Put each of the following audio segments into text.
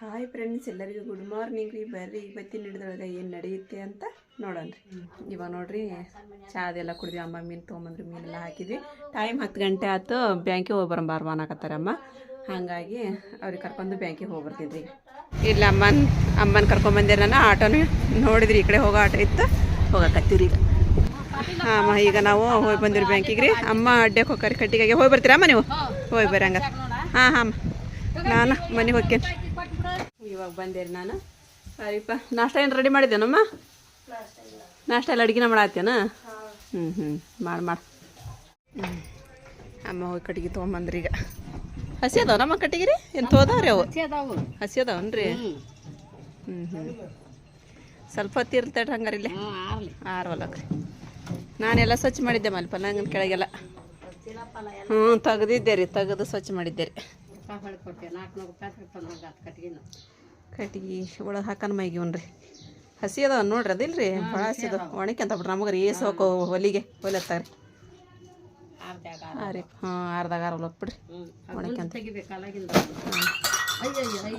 Hi friends ಎಲ್ಲರಿಗೂ good morning ರೀ. ಬರ್ರಿ, ಇವತ್ತಿನ ಹಿಡಿದೊಳಗೆ ಏನು ನಡೆಯುತ್ತೆ ಅಂತ ನೋಡೋಣ ರೀ. ಇವಾಗ ನೋಡ್ರಿ, ಚಾ ಅದೆಲ್ಲ ಕುಡಿದ್ವಿ. ಅಮ್ಮ ಮೀನು ತೊಗೊಂಬಂದ್ರಿ ಮೀನೆಲ್ಲ ಹಾಕಿದ್ವಿ. ಟೈಮ್ ಹತ್ತು ಗಂಟೆ ಆಯ್ತು. ಬ್ಯಾಂಕಿಗೆ ಹೋಗಿ ಬರಂಬಾರ ಅನ್ನಕತ್ತಾರ ಅಮ್ಮ. ಹಾಗಾಗಿ ಅವ್ರಿಗೆ ಕರ್ಕೊಂಡು ಬ್ಯಾಂಕಿಗೆ ಹೋಗಿ ಬರ್ತಿದ್ವಿ ಇಲ್ಲ ಅಮ್ಮನ ಅಮ್ಮನ ಕರ್ಕೊಂಬಂದೆ ನಾನು ಆಟೋನೇ. ನೋಡಿದ್ರಿ, ಈ ಕಡೆ ಹೋಗೋ ಆಟೋ ಇತ್ತು. ಹೋಗಕತ್ತೀವ್ರಿ ಈಗ. ಹಾಂ ಈಗ ನಾವು ಹೋಗಿ ಬಂದಿರಿ ಬ್ಯಾಂಕಿಗೆ ರೀ. ಅಮ್ಮ ಅಡ್ಡಕ್ಕೆ ಹೋಗ್ರಿ ಕಟ್ಟಿಗೆ ಹೋಗಿ ಬರ್ತೀರಮ್ಮ ನೀವು? ಹೋಗಿ ಬರ್ರಿ ಹಂಗ ಹಾಂ ಹಾಂ ನಾನು ಮನೆಗೆ ಹೋಗ್ತೇನೆ. ಇವಾಗ ಬಂದೇರಿ ನಾನು. ಸರಿಪ್ಪ ನಾಷ್ಟ ಏನು ರೆಡಿ ಮಾಡಿದ್ದೇನಮ್ಮ ನಾಷ್ಟ ಎಲ್ಲ ಅಡುಗೆನ ಮಾಡತ್ತೇನ ಹ್ಞೂ ಹ್ಞೂ ಮಾಡಿ ಮಾಡಿ. ಹ್ಞೂ ಅಮ್ಮ ಹೋಗಿ ಕಟ್ಟಿಗೆ ತೊಗೊಂಬಂದ್ರಿ ಈಗ. ಹಸಿ ಅದಾವ ನಮ್ಮ ಕಟ್ಟಿಗೆ ರೀ ಏನು ತೋದಾವ್ರಿ ಅವು? ಹಸಿ ಅದಾವನ್ರಿ? ಹ್ಞೂ ಹ್ಞೂ ಸ್ವಲ್ಪ ಹೊತ್ತು ಇರ್ತೇಳ್ರಿ ಹಂಗಾರೆ ಇಲ್ಲೇ. ಆರ್ವಲ್ಲಕ್ರಿ ನಾನೆಲ್ಲ ಸ್ವಚ್ಛ ಮಾಡಿದ್ದೆ ಮಲ್ಲಿ ಪಲ್ಲಂಗನ ಕೆಳಗೆಲ್ಲ. ಹ್ಞೂ ತೆಗೆದಿದ್ದೆ ರೀ ತೆಗೆದು ಸ್ವಚ್ಛ ಮಾಡಿದ್ದೆ ರೀ ಕಟ್ಟಿಗೆ ಒಳಗೆ ಹಾಕನ್ ಮೈಗಿವನ್ರಿ ಹಸಿ ಅದಾವ ನೋಡ್ರಿ ಅದಿಲ್ರಿ? ಭಾಳ ಹಸಿ ಅದಾವ. ಒಣಕ್ಕೆ ಅಂತ ಬಿಡ್ರಿ ನಮಗೆ ಏಸು ಹಾಕೋ ಹೊಲಿಗೆ ಹೊಲತ್ತಾರ ಹಾಂ ರೀ ಹಾಂ ಅರ್ಧಾಗ ಆರು ಬಿಡ್ರಿ ಒಣಕ್ಕೆ ಅಂತ.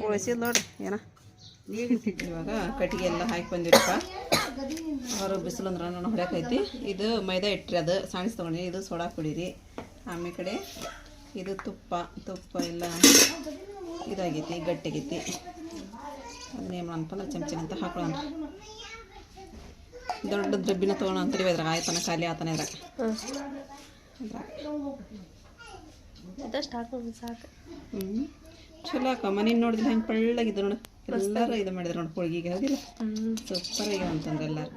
ಉಳಿಸಿದ್ ನೋಡ್ರಿ ಏನ? ಇವಾಗ ಕಟ್ಟಿಗೆ ಎಲ್ಲ ಹಾಕಿ ಬಂದಿರಪ್ಪ ಅವರು ಬಿಸಿಲು ಅಂದ್ರೆ ನಾನು ಹೊಡ್ಯಾಕೈತಿ ಇದು ಮೈದಾ ಇಟ್ರಿ ಅದು ಸಾಣಿಸ್ ತೊಗೊಂಡಿ ಇದು ಸೋಡಾ ಕುಡೀರಿ ಆಮೇಲೆ ಕಡೆ ಇದು ತುಪ್ಪ ತುಪ್ಪ ಎಲ್ಲ ಇದಾಗೈತಿ ಗಟ್ಟಿಗೈತಿ. ಅದನ್ನೇನು ಮಾಡೋಣಪ್ಪ ಚಮಚಿನ ಅಂತ ಹಾಕೊಳ್ಳೋಣ. ದೊಡ್ಡ ದ್ರಬ್ಬಿನ ತೊಗೊಳ ಅಂತೀವಿ ಅದ್ರಾಗ ಆಯ್ತಾನ ಖಾಲಿ ಆತನ ಇದ್ರಾಗ ಹ್ಞೂ ಚಲೋ ಅಕ್ಕ ಮನೆ ನೋಡಿದ್ರೆ ಹೆಂಗೆ ಪಳ್ಳಗಿದೆ ನೋಡು. ಎಲ್ಲರೂ ಇದು ಮಾಡಿದ್ರು ನೋಡಿ ಹೋಳಿಗೆಗೆ. ಹೌದಿಲ್ಲ ಸೂಪರ್ ಆಗ್ಯಾವ ಅಂತಂದ್ರೆ ಎಲ್ಲರೂ.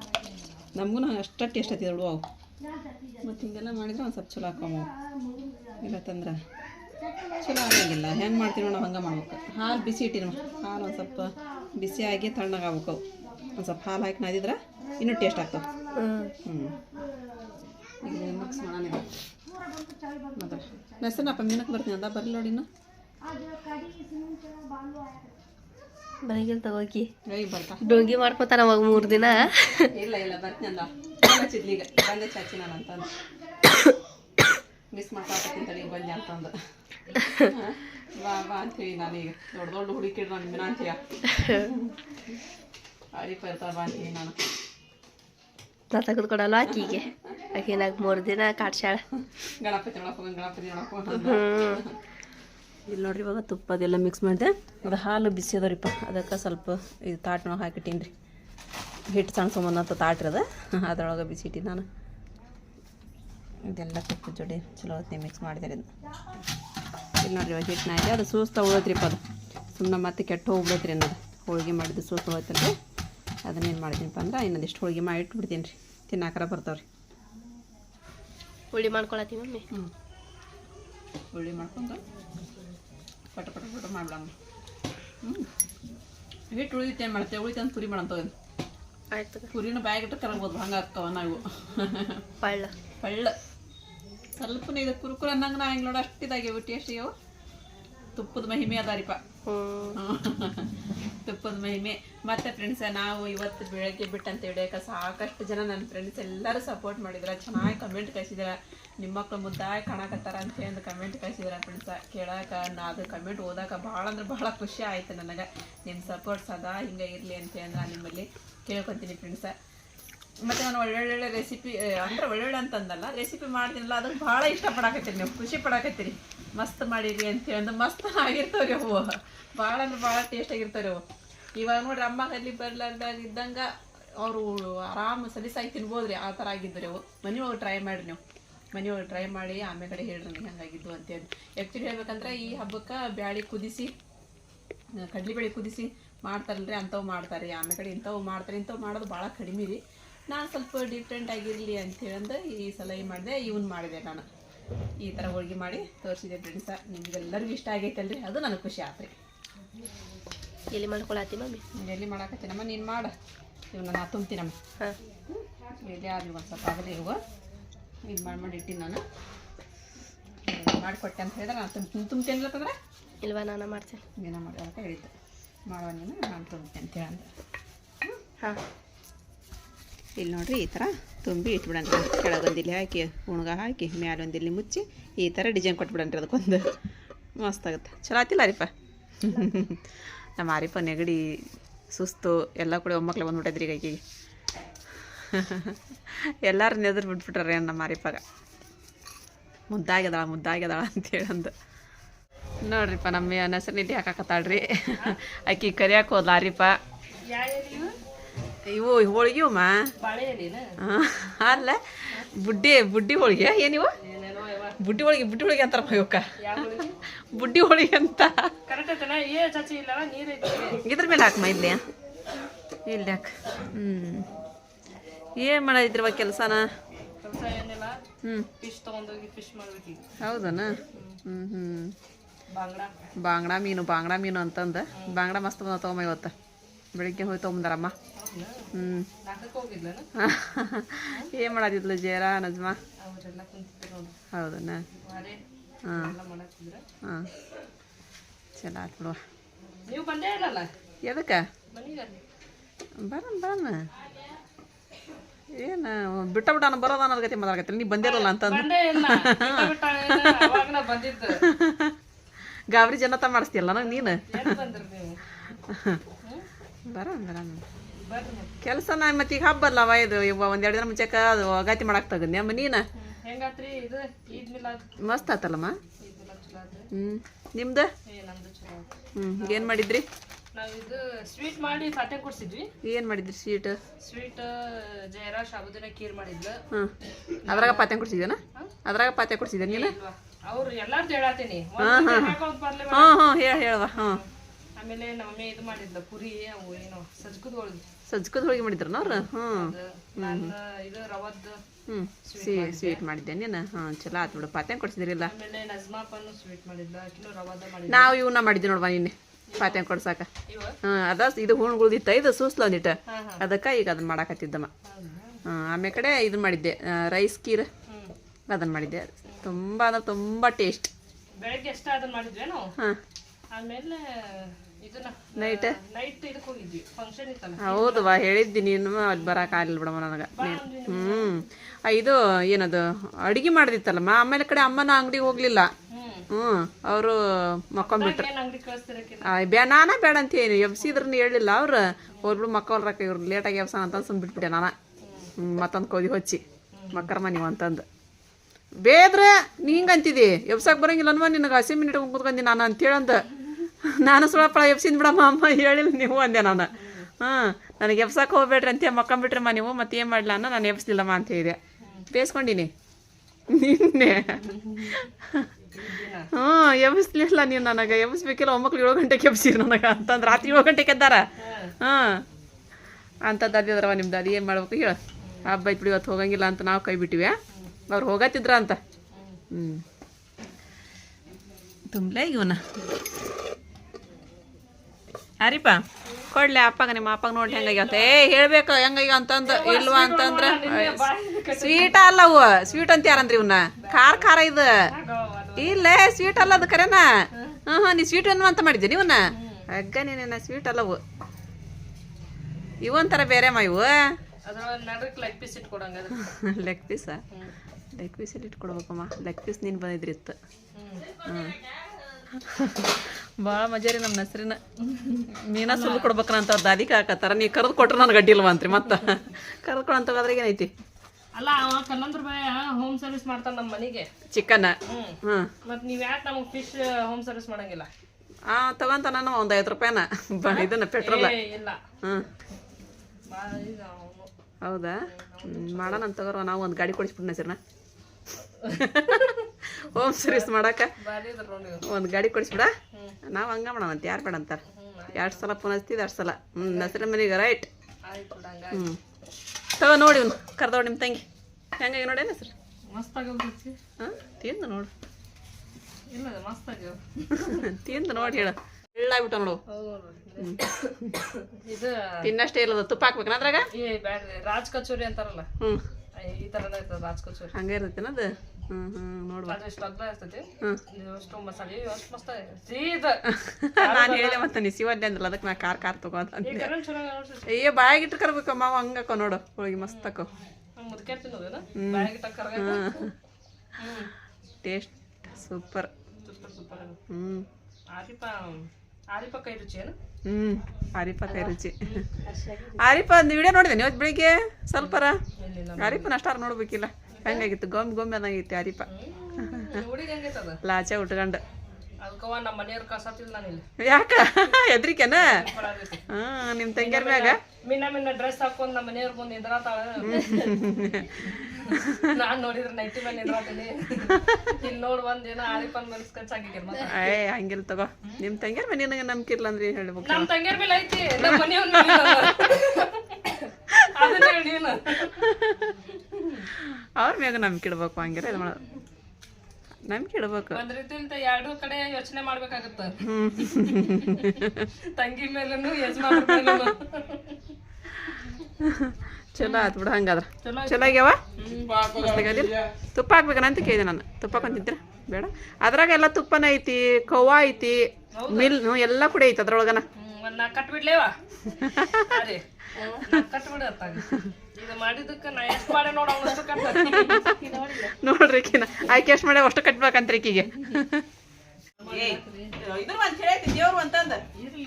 ನಮಗೂ ಅಷ್ಟು ಟೇಸ್ಟ್ ಹತ್ತಿದ ಅವು ಮತ್ತು ಹಿಂಗೆಲ್ಲ ಮಾಡಿದ್ರೆ ಒಂದು ಸ್ವಲ್ಪ ಚಲೋ ಇಲ್ಲ ಇಲ್ಲತ್ತಂದ್ರೆ ಚಲೋ ಆಗಂಗಿಲ್ಲ ಹೆಂಗೆ ಮಾಡ್ತೀವಿ ನಾವು ಹಂಗೆ ಮಾಡ್ಬೇಕು. ಹಾಲು ಬಿಸಿ ಇಟ್ಟಿನ ಹಾಲು ಒಂದು ಸ್ವಲ್ಪ ಬಿಸಿಯಾಗಿ ಆಗಿ ತಣ್ಣಗೆ ಆಗ್ಬೇಕು ಅವು ಒಂದು ಸ್ವಲ್ಪ ಹಾಲು ಹಾಕಿ ನಾದಿದ್ರೆ ಇನ್ನೂ ಟೇಸ್ಟ್ ಆಗ್ತವೆ ಹ್ಞೂ ಈಗ ಮಿಕ್ಸ್ ಮಾಡೋಣ. ಮತ್ತೆ ನೆಸನಪ್ಪ ಮೀನಕ್ಕೆ ಬರ್ತೀನಿ ಅಂದ? ಬರಲಿ ನೋಡಿ ಇನ್ನು. ಬರಂಗಿಲ್ಲ ತಗೋಕಿ. ಡೊಂಗಿ ಬರ್ತಾ. ಡೋಂಗಿ ಮಾಡ್ಕೊತಾರ ಅವಾಗ ಮೂರು ದಿನ. ಇಲ್ಲ ಇಲ್ಲ ಬರ್ತೀನಿ ಅಂದ. ಹಚ್ಚಿದ್ಲಿ ಈಗ ಬಂದೆ ಚಾಚಿ ನಾನು ಅಂತಂದು. ಮಿಸ್ ಮಾಡ್ಕೊತೀನಿ ತಡಿ ಬಂದೆ ಅಂತಂದು. ಬಾ ಬಾ ನಾನೀಗ ದೊಡ್ಡ ದೊಡ್ಡ ನಾನು ಅಂತೀಯ ನಾನು. ನಾ ತೆಗೆದುಕೊಡಲ್ಲ ಆಕಿಗೆ. ಆಕಿನಾಗ ಮೂರು ದಿನ ಕಾಡ್ಸ್ಯಾಳ. ಗಣಪತಿ ಒಳಗೆ ಗಣಪತಿ ಒಳಗೆ ಇಲ್ಲಿ ನೋಡ್ರಿ ಇವಾಗ ತುಪ್ಪ ಅದೆಲ್ಲ ಮಿಕ್ಸ್ ಮಾಡಿದೆ. ಅದು ಹಾಲು ಬಿಸಿ ಅದಾವ್ರಿಪ್ಪ ಅದಕ್ಕೆ ಸ್ವಲ್ಪ ಇದು ತಾಟ್ನೊಳಗೆ ಹಾಕಿಟ್ಟೀನಿ ರೀ ಹಿಟ್ಟು ಸಣ್ಣ ತಾಟ್ರದ ಅದ್ರೊಳಗೆ ಬಿಸಿ ಇಟ್ಟಿನಿ ನಾನು. ಇದೆಲ್ಲ ತುಪ್ಪ ಜೋಡಿ ಚಲೋ ಹೊತ್ತಿನ ಮಿಕ್ಸ್ ಮಾಡಿದೆ ಇದು ಇಲ್ಲಿ ನೋಡ್ರಿ ಇವಾಗ ಹಿಟ್ಟು ಇದೆ ಅದು ಸೂಸ್ತ ಉಳತ್ರಿಪ್ಪ ಅದು ಸುಮ್ಮನೆ ಮತ್ತೆ ಕೆಟ್ಟ ಹೋಗ್ಬಿಡತ್ರಿ ಅನ್ನೋದು. ಹೋಳಿಗೆ ಮಾಡಿದ್ದು ಸೂಸ್ತ ಹೋಯ್ತಲ್ಲ ರೀ ಅದನ್ನೇನು ಮಾಡಿದ್ದೀನಪ್ಪ ಅಂದ್ರೆ ಇನ್ನೊಂದಿಷ್ಟು ಹೋಳಿಗೆ ಮಾಡಿ ಇಟ್ಬಿಡ್ತೀನಿ ರೀ. ತಿನ್ನಾಕರ ಬರ್ತಾವ್ರಿ. ಹುಳಿ ಮಾಡ್ಕೊಳತ್ತೀನಿ ಮಮ್ಮಿ. ಹ್ಞೂ ಹುಳಿ ಮಾಡ್ಕೊಂಡು ಪಟ ಪಟ ಪಟ ಮಾಡ್ಬಿಡಮ್ಮ ಹ್ಞೂ ಹಿಟ್ಟು ಉಳಿದಿತ್ತು ಏನು ಮಾಡ್ತೇವೆ ಉಳಿತು ಅಂತ ಪುರಿ ಮಾಡಂತವೆ ಆಯ್ತು ಪುರಿನ ಬ್ಯಾಗಿಟ್ಟು ಕರಗ್ಬೋದು. ಹಂಗೆ ಆಗ್ತಾವ ನಾವು. ಪಳ್ಳ. ಪಳ್ಳ. ಸ್ವಲ್ಪನೇ ಇದು. ಕುರುಕುರು ಅನ್ನಂಗೆ ನಾ ಹೆಂಗೆ ನೋಡಿ ಅಷ್ಟು ಇದಾಗ್ಯಾವ ಟೇಸ್ಟ್ ಆಗ್ಯಾವ ತುಪ್ಪದ ಮಹಿಮೆ ಅದಾರಿಪ್ಪ ತುಪ್ಪದ ಮಹಿಮೆ. ಮತ್ತೆ ಫ್ರೆಂಡ್ಸ್ ನಾವು ಇವತ್ತು ಬೆಳಗ್ಗೆ ಬಿಟ್ಟಂತ ಹಿಡಿಯಕ್ಕೆ ಸಾಕಷ್ಟು ಜನ ನನ್ನ ಫ್ರೆಂಡ್ಸ್ ಎಲ್ಲರೂ ಸಪೋರ್ಟ್ ಮಾಡಿದ್ರ. ಚೆನ್ನಾಗಿ ಕಮೆಂಟ್ ಕಳಿಸಿದ್ರ. ನಿಮ್ಮ ಮಕ್ಳು ಮುದ್ದಾಗಿ ಕಾಣಕತ್ತಾರ ಅಂತ ಹೇಳಿ ಕಮೆಂಟ್ ಕಳಿಸಿದ್ರ ಫ್ರೆಂಡ್ಸ್ ಕೇಳಾಕ ನಾ ಅದು ಕಮೆಂಟ್ ಓದಾಕ ಭಾಳ ಅಂದ್ರೆ ಭಾಳ ಖುಷಿ ಆಯ್ತು ನನಗೆ. ನಿಮ್ಮ ಸಪೋರ್ಟ್ ಸದಾ ಹಿಂಗೆ ಇರಲಿ ಅಂತ ಹೇಳಿ ನಾನು ನಿಮ್ಮಲ್ಲಿ ಕೇಳ್ಕೊತೀನಿ ಫ್ರೆಂಡ್ಸ ಮತ್ತೆ ನಾನು ಒಳ್ಳೊಳ್ಳೆ ರೆಸಿಪಿ ಅಂದ್ರೆ ಒಳ್ಳೊಳ್ಳೆ ಅಂತಂದಲ್ಲ ರೆಸಿಪಿ ಮಾಡ್ತೀನಲ್ಲ, ಅದಕ್ಕೆ ಭಾಳ ಇಷ್ಟಪಡಕತ್ತೀರಿ ನೀವು. ಖುಷಿ ಪಡಾಕತ್ತೀರಿ. ಮಸ್ತ್ ಮಾಡಿರಿ ಅಂತೇಳಿ ಅಂದ್ರೆ ಮಸ್ತ್ ಆಗಿರ್ತಾವ್ರಿ ಅವು ಭಾಳ ಅಂದ್ರೆ ಭಾಳ ಟೇಸ್ಟ್ ಆಗಿರ್ತಾವ್ರಿ ಅವು ಇವಾಗ ನೋಡ್ರಿ ಅಮ್ಮ ಅಲ್ಲಿ ಇದ್ದಂಗ ಅವರು ಆರಾಮ್ ಸಲೀಸಾಗಿ ತಿನ್ಬೋದ್ರಿ ಆ ಥರ ಆಗಿದ್ರಿ ಅವು ಮನೆ ಒಳಗೆ ಟ್ರೈ ಮಾಡಿರಿ ನೀವು. ಮನೆ ಹೋಗಿ ಟ್ರೈ ಮಾಡಿ, ಆಮೇಲೆ ಕಡೆ ಹೇಳ್ರಿ ಹಂಗಾಗಿದ್ದು ಅಂತೇಳಿ ಆ್ಯಕ್ಚುಲಿ ಹೇಳ್ಬೇಕಂದ್ರೆ ಈ ಹಬ್ಬಕ್ಕೆ ಬ್ಯಾಳಿ ಕುದಿಸಿ ಕಡ್ಲಿಬೇಳೆ ಕುದಿಸಿ ಮಾಡ್ತಾರಲ್ರಿ, ಅಂಥವು ಮಾಡ್ತಾರೆ ಆಮೇಲೆ ಕಡೆ ಇಂಥವು ಮಾಡ್ತಾರೆ, ಇಂಥವು ಮಾಡೋದು ಭಾಳ ಕಡಿಮೆ ರೀ. ನಾನು ಸ್ವಲ್ಪ ಡಿಫ್ರೆಂಟ್ ಆಗಿರಲಿ ಅಂತೇಳಂದು ಈ ಸಲ ಏನು ಮಾಡಿದೆ ಇವನ್ ಮಾಡಿದೆ ನಾನು. ಈ ಥರ ಹೋಳಿಗೆ ಮಾಡಿ ತೋರಿಸಿದೆ ಫ್ರೆಂಡ್ಸ ನಿಮ್ಗೆಲ್ಲರಿಗೂ ಇಷ್ಟ ಆಗೈತಲ್ರಿ ಅದು ನನಗೆ ಖುಷಿ ಆತ್ರಿ. ಎಲ್ಲಿ ಮಾಡ್ಕೊಳತ್ತಿ ಮಮ್ಮಿ? ನೀನು ಎಲ್ಲಿ ಮಾಡಾಕತ್ತೀನಮ್ಮ ನೀನು ಮಾಡು. ಇವನ್ನ ನಾ ತುಂಬ್ತೀನಮ್ಮ. ಹಾಂ. ಇಲ್ಲಿ ಆದ್ರೂ ಒಂದು ಸ್ವಲ್ಪ ಆಗಲಿ ಇವು ಇದು ಮಾಡಿ ಮಾಡಿ ಇಟ್ಟಿನಿ ನಾನು. ಮಾಡಿಕೊಟ್ಟೆ ಅಂತ ಹೇಳಿದ್ರೆ ನಾನು ತುಂಬ ತುಂಬ್ತೇನಲ್ಲತ್ತಂದ್ರೆ ಇಲ್ವಾ ನಾನು ಮಾಡ್ತೇನೆ. ನೀನು ಮಾಡಿ ಅಂತ ಹೇಳಿದ್ದು. ಮಾಡುವ ನೀನು ನಾನು ತುಂಬ್ತೇನೆ ಅಂತ ಹೇಳಂದ. ಹಾಂ. ಇಲ್ಲಿ ನೋಡ್ರಿ ಈ ಥರ ತುಂಬಿ ಇಟ್ಬಿಡಣ್ರಿ ಕೆಳಗೊಂದಿಲ್ಲಿ ಹಾಕಿ, ಉಣ್ಗ ಹಾಕಿ, ಮ್ಯಾಲೊಂದಿಲ್ಲಿ ಮುಚ್ಚಿ ಈ ಥರ ಡಿಸೈನ್ ಕೊಟ್ಬಿಡಣ್ರಿ ಅದಕ್ಕೊಂದು. ಮಸ್ತಾಗುತ್ತೆ ಚಲೋ ಆಯ್ತಿಲ್ಲ ಅರಿಪ ನಮ್ಮ ಆರಿಪ ನೆಗಡಿ, ಸುಸ್ತು ಎಲ್ಲ ಕೂಡ ಒಮ್ಮಕ್ಳು ಬಂದ್ಬಿಟ್ಟದ್ರಿ ಈಗ ಆಕಿಗೆ ಎಲ್ಲರೂ ನೆದ್ರು ಬಿಟ್ಬಿಟ್ರೆ ನಮ್ಮ ಆರಿಪಾಗ ಮುದ್ದಾಗ್ಯದಾಳ ಮುದ್ದಾಗ್ಯದಾಳ ಅಂತೇಳಂದು ನೋಡ್ರಿಪ್ಪ ನಮ್ಮ ಹೆಸರು ನಿಧಿ ಹಾಕಾಕತ್ತಾಳ್ರಿ. ಆಕಿ ಕರಿಯಾಕ ಹೋದ್ಲ ಇವು ಹೋಳಿಗೆ ಅಲ್ಲ. ಬುಡ್ಡಿ ಬುಡ್ಡಿ ಹೋಳಿಗೆ? ಏನಿವು ಬುಡ್ಡಿ ಹೋಳಿಗೆ ಬುಡ್ಡಿ ಹೋಳಿಗೆ ಅಂತಾರಪ್ಪ ಇವಕ್ಕ ಬುಡ್ಡಿ ಹೋಳಿಗೆ ಅಂತ. ಇದ್ರ ಮೇಲೆ ಹಾಕಮ್ಮ ಇಲ್ಲಿ? ಇಲ್ಲಿ ಹಾಕ. ಹ್ಞೂ ಏನು ಮಾಡಿದ್ರವ ಕೆಲಸನ? ಹ್ಞೂ ಹೌದನಾ? ಹ್ಞೂ ಹ್ಞೂ ಬಾಂಗ್ಡಾ. ಮೀನು ಬಾಂಗ್ಡಾ ಮೀನು ಅಂತಂದು. ಬಾಂಗ್ಡಾ ಮಸ್ತ್ ಬಂದ ತಗೊಂಬ ಇವತ್ತು. ಬೆಳಿಗ್ಗೆ ಹೋಗಿ ತೊಗೊಂಬಂದಾರಮ್ಮ. ಏನು ಮಾಡತ್ತಿದ್ಲು ಜೇರ ನಜ್ಮ? ಹೌದನ? ಹಾಂ. ಚಲೋ ಆಯ್ತು ಬಿಡುವ ನೀವು ಬಂದೇ ಇಲ್ಲಲ್ಲ ಎದಕ್ಕೆ? ಬರಣ ಬರಣ ಏನು ಬಿಟ್ಟ ಬಿಟ್ಟಾನ ಬರೋದ ಅನ್ನೋದಗತಿ ಮಾತಾಡಕತ್ತಿಲ್ಲ ನೀ ಬಂದಿರಲ್ಲ ಅಂತಂದು ಬಂದೇ ಇಲ್ಲ. ಬಿಟ್ಟ ಬಿಟ್ಟ ಅವಾಗನ ಬಂದಿದ್ದು. ಗಾಬರಿ ಜನತ ಮಾಡಿಸ್ತಿಯಲ್ಲ ನನಗೆ ನೀನು? ಬರ ಬರೋಣ. ಕೆಲಸ ನಾ ಮತ್ತೆ ಈಗ ಹಬ್ಬ ಅಲ್ಲವ ಇದು? ಇವ ಒಂದೆರಡು ದಿನ ಮುಂಚೆಕ ಅದು ಅಗಾತಿ ಮಾಡಕ್ ತಗದ್ನಿ ಅಮ್ಮ ನೀನು? ಮಸ್ತ್ ಆತಲ್ಲಮ್ಮ? ಹ್ಞೂ ನಿಮ್ದು? ಹ್ಞೂ ಏನು ಮಾಡಿದ್ರಿ? ಇದು ಸ್ವೀಟ್ ಮಾಡಿ ಫಾತೆ ಕೊಡ್ಸಿದ್ವಿ. ಏನು ಮಾಡಿದ್ರಿ ಸ್ವೀಟ್? ಸ್ವೀಟ್ ಜಯರ ಶಾಬುದಿನ ಕೀರ್ ಮಾಡಿದ್ಲು. ಹ್ಮ್. ಅದ್ರಾಗ ಪಾತ್ಯ ಕೊಡ್ಸಿದ್ದೇನ ಅದ್ರಾಗ ಪಾತ್ಯ ಕೊಡ್ಸಿದ್ದೆ ನೀನು? ಅವ್ರು ಎಲ್ಲಾರ್ದು ಹೇಳತ್ತೀನಿ ಹ್ಮ್ ಬರ್ಲಿ ಹ್ಞೂ ಹ್ಞೂ ಹೇಳ ಹೇಳವ ಹ್ಞೂ ಆಮೇಲೆ ನಮ್ಮಮ್ಮಿ ಇದು ಮಾಡಿದ್ಲ ಪುರಿ ಅವು ಏನೋ ಸಜ್ಕದ ಹೋಳಿಗೆ. ಸಜ್ಕದ ಹೋಳಿಗೆ ಮಾಡಿದ್ರನ ಅವ್ರು? ಹ್ಞೂ ನಾನು ಇದು ರವದ್ದು ಸ್ವೀ ಸ್ವೀಟ್ ಮಾಡಿದ್ದೆ ನೀನು? ಹಾಂ ಚಲೋ ಆತು ಬಿಡು. ಪಾತ್ಯ ಕೊಡ್ಸಿದ್ರಿಲ್ಲ? ಆಮೇಲೆ ನಜ್ಮಾಪನ್ನು ಸ್ವೀಟ್ ಮಾಡಿದ್ಲ. ಆಕಿನೂ ರವದ ಮಾಡಿದ್ಲು. ನಾವು ಇವನ್ನ ಮಾಡಿದ್ವಿ ನೋಡ್ವಾ ನಿನ್ನೆ. ಪಾತ್ಯ ಕೊಡ್ಸಾಕ. ಹಾಂ ಅದ ಇದು ಹೂಣ್ಗುಳ್ದಿತ್ತ ಇದು ಸೂಸ್ಲ ಒಂದಿಟ್ಟ? ಅದಕ್ಕೆ ಈಗ ಅದನ್ನ ಮಾಡಾಕತ್ತಿದ್ದಮ್ಮ. ಹಾ ಆಮೇಲೆ ಕಡೆ ಇದನ್ನ ಮಾಡಿದ್ದೆ. ರೈಸ್ ಕೀರ್ ಹ್ಮ್. ಅದನ್ನ ಮಾಡಿದ್ದೆ. ತುಂಬ ಅಂದ್ರೆ ತುಂಬ ಟೇಸ್ಟ್. ಬೆಳಗ್ಗೆ ಎಷ್ಟು ಅದನ್ನ ಮಾಡಿದ್ವಿ ನಾವು ಹಾಂ. ಆಮೇಲೆ ನೈಟ್ ನೈಟ್ ಇದಕ್ಕೆ ಹೋಗಿದ್ವಿ ಫಂಕ್ಷನ್ ಇತ್ತಲ್ಲ. ಹೌದವಾ ಹೇಳಿದ್ದಿ ನೀನು ಅಲ್ಲಿ ಆಗಲಿಲ್ಲ ಬಿಡಮ್ಮ ನನಗೆ. ಹ್ಞೂ ಇದು ಏನದು ಅಡುಗೆ ಮಾಡ್ದಿತ್ತಲ್ಲಮ್ಮ ಆಮೇಲೆ ಕಡೆ ಅಮ್ಮನ ಅಂಗಡಿಗೆ ಹೋಗ್ಲಿಲ್ಲ. ಹ್ಮ್. ಹ್ಞೂ ಅವರು ಮಕ್ಕೊಂಬಿಟ್ರು. ಬ್ಯಾ ನಾನ ಬೇಡ ಅಂತ ಏನು ಎಬ್ಸಿದ್ರನ್ನ ಹೇಳಿಲ್ಲ ಅವ್ರು. ಹೋಗ್ಬಿಡು ಮಕ್ಕಳ್ರಕ್ಕ ಇವ್ರು ಲೇಟಾಗಿ ಎಬ್ಸ ಅಂತ ಸುಮ್ ಬಿಟ್ಬಿಟ್ಟೆ ನಾನು. ಮತ್ತೊಂದು ಕೋದಿ ಹೊಚ್ಚಿ. ಮಕ್ಕರಮ್ಮ ನೀವು ಅಂತಂದು. ಬೇದ್ರೆ ನೀ ಹಿಂಗೆ ಅಂತಿದಿ? ಎಬ್ಸಕ್ಕೆ ಬರಂಗಿಲ್ಲ ಅನ್ವ ನಿನಗೆ ಹಸಿ ಮಿನಿಟ್ ಕುತ್ಕೊಂಡಿ ನಾನು ಅಂತೇಳಂದ ನಾನು ಸುಳಪ್ಪಳ ಎಬ್ಸಿದ್ ಬಿಡಮ್ಮ ಅಮ್ಮ ಹೇಳಿಲ್ಲ ನೀವು ಅಂದೆ ನಾನು. ಹಾಂ ನನಗೆ ಎಬ್ಸಕ್ಕೆ ಹೋಗ್ಬೇಡ್ರಿ ಅಂತ ಮಕ್ಕಂಬಿಟ್ರಮ್ಮ ನೀವು ಮತ್ತೆ ಏನು ಮಾಡಲ ಅನ್ನೋ ನಾನು ಎಬ್ಸ್ಲಿಲ್ಲಮ್ಮ ಅಂತ ಹೇಳಿದೆ. ಬೇಸ್ಕೊಂಡಿನಿ. ನಿನ್ನೆ. ಹ್ಞೂ ಎಬ್ಸ್ಲಿಲ್ಲ ನೀವು ನನಗೆ. ಎಬ್ಸ್ಬೇಕಿಲ್ಲ ಒಮ್ಮಕ್ಳು ಏಳು ಗಂಟೆಗೆ ಎಬ್ಸಿರಿ ನನಗೆ ಅಂತಂದ್ರೆ ರಾತ್ರಿ ಏಳು ಗಂಟೆಗೆ ಎದ್ದಾರ? ಹಾಂ ಅಂಥದ್ದು ಅದಿದ್ರವ ನಿಮ್ಮ ಅದು ಏನು ಮಾಡ್ಬೇಕು ಹೇಳು. ಹಬ್ಬ ಐತ್ ಬಿಡಿ ಇವತ್ತು ಹೋಗಂಗಿಲ್ಲ ಅಂತ ನಾವು ಕೈ ಬಿಟ್ಟಿವೆ. ಅವ್ರು ಹೋಗತ್ತಿದ್ರ ಅಂತ. ಹ್ಞೂ ತುಂಬಲೇ ಇವನ. ಹರಿಪ ಕೊಡ್ಲೆ ಅಪ್ಪಗ ನಿಮ್ಮ ಅಪ್ಪಗ ನೋಡಿ ಅಂತ ಏ ಹೇಳ್ಬೇಕು ಹೆಂಗಾಗ್ಯಾವ ಅಂತಂದು ಇಲ್ವಾ ಅಂತಂದ್ರೆ. ಸ್ವೀಟ್ ಅಲ್ಲ ಅವು ಸ್ವೀಟ್ ಅಂತ ಯಾರಂದ್ರಿ ಇವನ್ನ ಖಾರ ಖಾರ ಇದು. ಇಲ್ಲ ಸ್ವೀಟ್ ಅಲ್ಲ ಅದು ಕರೆನ ಹ್ಞೂ ಹಾಂ ನೀ ಸ್ವೀಟ್ ಅನ್ನು ಅಂತ ಮಾಡಿದ್ದೆ ನೀವನ್ನ ಹಗ್ಗ ನೀನೇನ ಸ್ವೀಟ್ ಅಲ್ಲವು ಇವೊಂಥರ ಬೇರೆ ಮಾ ಇವು? Leg piece leg piece leg ಪೀಸಲ್ಲಿ ಇಟ್ಕೊಡ್ಬೇಕಮ್ಮ. ಲೆಗ್ ಪೀಸ್ ನೀನು ಬಂದಿದ್ರಿತ್ತು ಹ್ಞೂ ಭಾಳ ಮಜಾ ರೀ ನಮ್ಮ ಹೆಸ್ರಿನ ಮೀನಾ ಸುಲ್ ಕೊಡ್ಬೇಕ್ರ ಅಂತ ದಾದಿ ಹಾಕತ್ತಾರ. ನೀ ಕರೆದು ಕೊಟ್ರೆ ನನಗೆ ಗಡ್ಡಿಲ್ವ ಅಂತ್ರಿ ಮತ್ತೆ? ಕರೆದು ಕೊಡಂತ ಅದ್ರಾಗ ಏನೈತಿ? ಅಲ್ಲ ಅವ ಕಲ್ಲಂದ್ರ ಬಾಯ ಹೋಮ್ ಸರ್ವಿಸ್ ಮಾಡ್ತಾನ ನಮ್ಮ ಮನೆಗೆ. ಚಿಕನ್ ಹ್ಞೂ ಮತ್ ನೀವ್ ಯಾಕೆ ನಮಗ್ ಫಿಶ್ ಹೋಮ್ ಸರ್ವಿಸ್ ಮಾಡಂಗಿಲ್ಲ? ಆ ನಾನು ಒಂದು ಐವತ್ತು ರೂಪಾಯಿನ. ಇದನ್ನ ಪೆಟ್ರೋಲ್. ಇಲ್ಲ. ಹ್ಞೂ ಹೌದಾ? ಮಾಡೋಣ ತಗೋರ ನಾವು ಒಂದು ಗಾಡಿ ಕೊಡಿಸ್ಬಿಟ್ಟು ಸರ್ನ ಹೋಮ್ ಸರ್ವಿಸ್ ಇದ್ರ ಒಂದು ಗಾಡಿ ಕೊಡಿಸ್ಬಿಡ. ಬಿಡಾ ನಾವು ಹಂಗ ಮಾಡೋಣ ಅಂತ ಯಾರು ಬೇಡ ಅಂತಾರೆ. ಎರಡು ಸಲ ಫೋನ್ ಹಚ್ತಿದ್ ಎರಡು ಸಲ. ಹ್ಞೂ ನಸರ ಮನೆಗೆ ರೈಟ್ ಹ್ಞೂ ತಗೋ ನೋಡಿ ಇವ್ನು ಕರ್ದವ್ ನಿಮ್ಮ ತಂಗಿ. ಹೆಂಗಾಗಿ ನೋಡೇನ ಸರ್ ಹಾಂ ತಿಂದು ನೋಡು. ತಿಂದು ನೋಡಿ ಹೇಳು. ಎಳ್ಳಾಗ್ಬಿಟ್ಟ ನೋಡು. ತಿನ್ನಷ್ಟೇ ಇಲ್ಲದ ತುಪ್ಪ ಹಾಕ್ಬೇಕು ಅದ್ರಾಗ? ರಾಜ್ ಕಚೋರಿ ಅಂತಾರಲ್ಲ. ಹ್ಞೂ ಈ ತರನೇ ಇರ್ತದೆ ಹಂಗೆ ಇರ್ತೈತೇನ ಅದು ಹ್ಞೂ ಹ್ಞೂ ನೋಡ್ಬಾ ಅದು ಇಷ್ಟು ಅಗ್ಲ ಇರ್ತೈತಿ. ಅಷ್ಟು ಮಸಾಲೆ ಅಷ್ಟು ಮಸ್ತ್. ಸೀದಾ ನಾನು ಹೇಳಿದೆ ಮತ್ತೆ ನೀ ಶಿವಲ್ಲೆ ಅಂದ್ರಲ್ಲ ಅದಕ್ಕೆ ನಾ ಕಾರ್ ಕಾರ್ ತಗೋ ಅಂತ ಈ ಕರೆಂಟ್ ಚೆನ್ನಾಗಿ ಬಾಯಾಗಿಟ್ಟು ಇಟ್ಟು ಕರ್ಬೇಕು ಮಾವ ಹಂಗಕ್ಕ ನೋಡು. ಹೋಗಿ ಮಸ್ತ್ ಅಕ್ಕೋ ತಿನ್ನೋದೇನ ಹ್ಮ್. Taste super. Super super. ಹ್ಞೂ ಆರಿಪ ಆರಿಪ ಕೈ ರುಚಿ ಏನು? ಹ್ಞೂ ಆರಿಪ ಕೈ ರುಚಿ ಆರಿಪ ಒಂದು ವಿಡಿಯೋ ನೋಡಿದೆ ಇವತ್ತು ಬೆಳಿಗ್ಗೆ? ಸ್ವಲ್ಪರ? ಆರಿಪನ ಅಷ್ಟಾರು ನೋಡ್ಬೇಕಿಲ್ಲ. ಹೆಂಗಾಗಿತ್ತು? ಗೊಂಬೆ ಗೊಂಬೆ ಅನ್ನಾಗಿತ್ತು ಹೆಂಗೈತದ ಲಾಚೆ ಉಟ್ಕೊಂಡು. ಯಾಕ? ಹೆದ್ರಿಕೆನ ಹಾಂ ನಿಮ್ಮ ತಂಗಿಯರ್ ಮ್ಯಾಗ? ಮಿನ್ನ ಮಿನ್ನ ಡ್ರೆಸ್ ಹಾಕೊಂಡ್ ನಮ್ಮ ಮನೆಯವ್ರ ಬಂದು ನಿಂದ್ರಾತಾಳ. ನಾನ್ ನೋಡಿದ್ರೆ ನೈಟಿ ಮೇಲೆ ನಿಂದ್ರಾತೀನಿ ಇಲ್ಲಿ ನೋಡಿ ಒಂದ್ ಏನೋ ಆರಿಪನ್ ಮೇಲೆ ಸ್ಕೆಚ್ ಹಾಕಿದ್ದೆ ಮತ್ತೆ? ಏ ಹಂಗಿಲ್ಲ ತಗೋ. ನಿಮ್ಮ ತಂಗಿಯರ್ ಮೇಲೆ ನಂಗೆ ನಂಬಿಕೆ ಇಲ್ಲ ಅಂದ್ರೆ ಹೇಳ್ಬೇಕು? ನಮ್ ತಂಗಿಯರ್ ಮೇಲೆ ಐತಿ. ನಮ್ಮ ಇಲ್ಲ. ಅದನ್ನ ಹೇಳಿ ನೀನು. ಅವ್ರ ಮ್ಯಾಗ ನಂಬಿಕೆ ಇಡ್ಬೇಕು ಹಂಗಿರ ಇದು ಮಾಡ ನಂಬಿಕೆ ಇಡ್ಬೇಕು. ಒಂದ್ ರೀತಿಯಿಂದ ಎರಡು ಕಡೆ ಯೋಚನೆ ಮಾಡ್ಬೇಕಾಗತ್ತ. ತಂಗಿ ಮೇಲೂ ಯಜಮಾನ ಮೇಲೂ ಚಲೋ ಆಯ್ತು ಬಿಡು ಹಂಗಾದ್ರೆ. ಚಲೋ ಆಗ್ಯಾವ ತುಪ್ಪ ಹಾಕ್ಬೇಕನ ಅಂತ ಕೇಳಿದೆ ನಾನು. ತುಪ್ಪ ಕೊಂತಿದ್ರ ಬೇಡ. ಅದ್ರಾಗ ಎಲ್ಲ ತುಪ್ಪನ ಐತಿ ಕವ್ವ ಐತಿ ಮಿಲ್ ಎಲ್ಲ ಕೂಡ ಐತಿ ಅದ್ರೊಳಗನ. ನೋಡ್ರಿ ಕಿನ ಆಯ್ಕೆ ಎಷ್ಟು ಮಾಡ್ಯಾವ ಅಷ್ಟು ಕಟ್ಬೇಕಂತ್ರಿ ಈಕಿಗೆ. ದೇವ್ರು ಅಂತಂದ. ಇರ್ಲಿ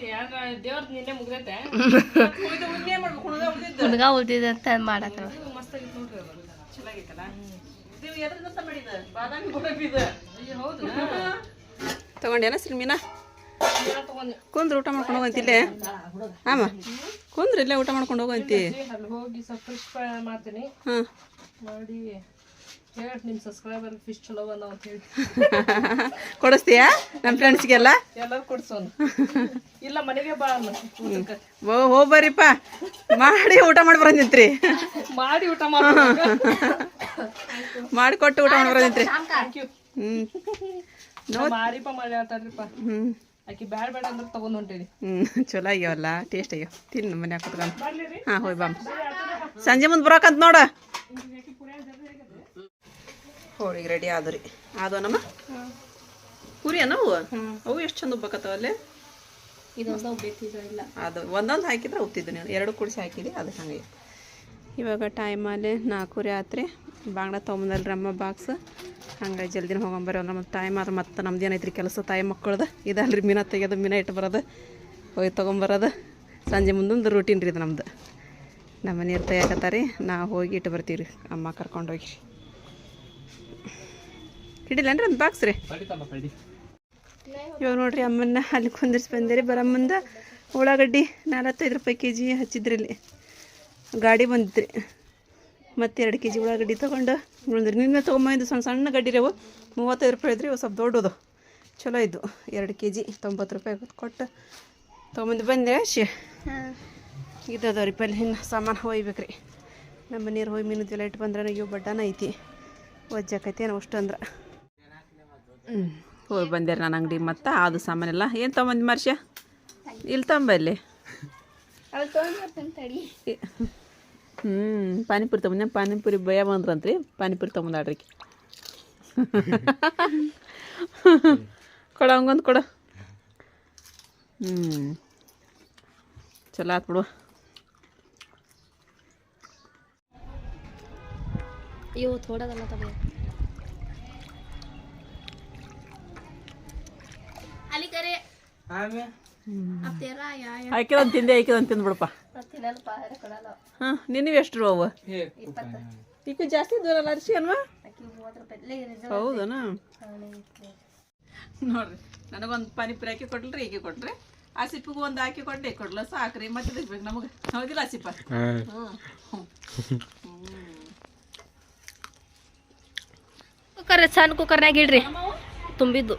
ದೇವ್ರದ್ ನಿನ್ನೆ ಮುಗ್ದೈತೆ. ಹುಡುಗ ಉಳ್ದಿದೆ ಅಂತ ಮಾಡತ್ತವ ಮಸ್ತ್ ಆಗಿತ್ತು ನೋಡ್ರಿ ಅದು. ಚೆನ್ನಾಗೈತಲ್ಲ? ಇದು ಎದ್ರದಂತ ಮಾಡಿದ ಬಾದಾಮಿ ಗೋಡಂಬಿ ಇದು. ಅಯ್ಯೋ ಹೌದು. ತಗೊಂಡೇನ ಸಿಲ್ಮಿನ? ತಗೊಂಡಿ. ಕುಂದ್ರ ಊಟ ಮಾಡ್ಕೊಂಡು ಹೋಗಂತಿಲ್ಲೇ ಆಮ ಕುಂದ್ರ ಇಲ್ಲೇ ಊಟ ಮಾಡ್ಕೊಂಡು ಹೋಗಂತಿ ಹೋಗಿ ಸ್ವಲ್ಪ ಮಾಡ್ತೀನಿ. ಮಾಡಿ ಹೇಳಿ ನಿಮ್ಮ ಸಬ್ಸ್ಕ್ರೈಬರ್ ಫಿಶ್ ಚಲೋ ಬಂದಾವ ಅಂತ ಹೇಳಿ. ಕೊಡಿಸ್ತೀಯಾ? ನಮ್ಮ ಫ್ರೆಂಡ್ಸ್ಗೆಲ್ಲ ಎಲ್ಲರೂ ಕೊಡ್ಸೋನು. ಇಲ್ಲ ಮನೆಗೆ ಬಾ ಅನ್ನ. ಓ ಮಾಡಿ ಊಟ ಮಾಡಿ ಬರಂದಿತ್ರಿ ಮಾಡಿ ಊಟ ಮಾಡಿ ಕೊಟ್ಟು ಊಟ ಮಾಡಿ ಬರಂದಿತ್ರಿ ಹ್ಞೂ ಮಾರಿಪ ಮಾಡಿ ಆತಾಡ್ರಿಪ್ಪ ಹ್ಞೂ ಆಕಿ ಬ್ಯಾಡ ಬೇಡ ಅಂದ್ರೆ ತಗೊಂಡ್ ಹೊಂಟೇನಿ. ಹ್ಞೂ ಚಲೋ ಆಗ್ಯಾವಲ್ಲ ಟೇಸ್ಟ್ ಆಗ್ಯಾವ. ತಿನ್ನು ಮನ್ಯಾಗ ಕುತ್ಕೊಂಡು. ಹಾಂ ಹೋಯ್ ಬಾ ಸಂಜೆ ಮುಂದೆ ಬರೋಕಂತ ನೋಡ. ಹೋಳಿಗೆ ರೆಡಿ ಆದ್ರಿ ರೀ. ಆದೋ ನಮ್ಮ? ಪೂರಿ ಅವು ಅವು ಎಷ್ಟು ಚಂದ ಉಬ್ಬಕತ್ತವ ಅಲ್ಲಿ? ಇದೊಂದು ಇಲ್ಲ. ಅದು ಒಂದೊಂದು ಹಾಕಿದ್ರೆ ಉತ್ತಿದ್ದು ನೀನು ಎರಡು ಕುಡಿಸಿ ಹಾಕಿರಿ ಅದು ಹಂಗೆ. ಇವಾಗ ಟೈಮಲ್ಲಿ ನಾಲ್ಕೂರಿ ಆತ್ರಿ. ಬಾಂಗ್ಡ ತೊಗೊಂಬಂದಲ್ರಿ ಅಮ್ಮ ಬಾಕ್ಸ್ ಹಂಗೆ ಜಲ್ದಿನ ಹೋಗೊಂಬರ್ರಿ ನಮ್ಮ ಟೈಮ್ ಆದ್ರೆ ಮತ್ತೆ ನಮ್ದು ಏನೈತ್ರಿ ಕೆಲಸ? ತಾಯಿ ಮಕ್ಕಳದು. ಇದಲ್ರಿ ಮೀನ ತೆಗೆದು ಮೀನ ಇಟ್ಟು ಬರೋದು ಹೋಗಿ ತೊಗೊಂಬರೋದು ಸಂಜೆ ಮುಂದೊಂದು ರೂಟೀನ್ ರೀ ಇದು ನಮ್ದು. ನಮ್ಮ ನೀರು ತೆಗಿಯಕತ್ತಾರಿ ನಾವು ಹೋಗಿ ಇಟ್ಟು ಬರ್ತೀವಿ ರೀ ಅಮ್ಮ ಕರ್ಕೊಂಡೋಗಿ ಹಿಡಿಲೇನ್ರಿ ಒಂದು ಬಾಕ್ಸ್ ರೀ. ಇವಾಗ ನೋಡ್ರಿ ಅಮ್ಮನ್ನ ಅಲ್ಲಿ ಕುಂದಿರ್ಸಿ ಬಂದಿರಿ. ಬರಮ್ಮಂದ ಉಳ್ಳಾಗಡ್ಡಿ ನಲವತ್ತೈದು ರೂಪಾಯಿ ಕೆ ಜಿ ಹಚ್ಚಿದ್ರಿ ಇಲ್ಲಿ. ಗಾಡಿ ಬಂದಿದ್ರಿ ಮತ್ತೆ ಎರಡು ಕೆ ಜಿ ಉಳ್ಳಾಗಡ್ಡಿ ತೊಗೊಂಡು ಉಳಿದ್ರಿ. ನಿನ್ನೆ ತೊಗೊಂಬಂದು ಸಣ್ಣ ಸಣ್ಣ ಗಡ್ಡಿ ರೀ ಅವು. ಮೂವತ್ತೈದು ರೂಪಾಯಿ ಇದ್ರಿ ಸ್ವಲ್ಪ ದೊಡ್ಡದು. ಚಲೋ ಇದ್ದು ಎರಡು ಕೆ ಜಿ ತೊಂಬತ್ತು ರೂಪಾಯಿ ಕೊಟ್ಟು. ತೊಗೊಂಬಂದು ಬಂದೆ ಶಿ. ಇದ್ದದವ್ರಿ ಪಲ್ಲಿ ಇನ್ನು ಸಾಮಾನು ಹೋಯ್ಬೇಕ್ರಿ. ನಮ್ಮ ನೀರು ಹೋಗಿ ಮೀನು ಇಟ್ಟು ಬಂದ್ರೆ ಅಯ್ಯೋ ಬಡ್ಡನ ಐತಿ. ಒಜ್ಜಾಕೈತಿ ಏನೋ ಅಷ್ಟು ಅಂದ್ರೆ. ಹ್ಞೂ ಹೋಗಿ ಬಂದೆ ನಾನು ಅಂಗಡಿ ಮತ್ತೆ ಅದು ಸಾಮಾನೆಲ್ಲ. ಏನು ತೊಗೊಂಬಂದು ಮರ್ಷ? ಇಲ್ಲಿ. ತೊಂಬಲ್ಲಿ ಹ್ಞೂ ಪಾನಿಪುರಿ ತೊಗೊಂಬಂದೆ ಪಾನಿಪುರಿ ಭಯ ಬಂದ್ರಂತ್ರಿ. ಪಾನಿಪುರಿ ತೊಗೊಂಬಂದಾಡ್ರಿ ಕೊಡ ಹಂಗೊಂದು ಕೊಡ. ಹ್ಞೂ ಚಲೋ ಆತ್ ಇವು ಥೋಡದಲ್ಲ ತಗೋ ಅಲ್ಲಿ ಕರೆ. ಯಾ ತಿಂದೆ ತಿನ್ನಲ್ಪ ಕೊಡಲ್ಲ. ಹಾಂ ಎಷ್ಟು ರೂಪ ಅವು? ಈಗ ಜಾಸ್ತಿ ದೂರ ಅಲ್ಲ ಅರ್ಶಿ ಅಲ್ವಾ? ಅಕ್ಕಿ ಮೂವತ್ತು ರೂಪಾಯಿ. ಲೇ, ಇದು ಹೌದನಾ? ನೋಡ್ರಿ ನನಗೊಂದು ಪಾನಿಪುರಿ ಹಾಕಿ ಈಕೆ ಕೊಟ್ರಿ. ಸಿಪ್ಪಿಗೆ ಒಂದು ಹಾಕಿ ಕೊಡ್ಲಿ ಕೊಡ್ಲ ಸಾಕ್ರಿ ಮತ್ತೆ ನಮಗೆ. ಹೌದಿಲ್ಲ ಆಸಿಪ್ಪ ಕುಕ್ಕರ್ ಸಣ್ಣ ಕುಕ್ಕರ್ನಾಗ ಇಡ್ರಿ. ತುಂಬಿದ್ದು.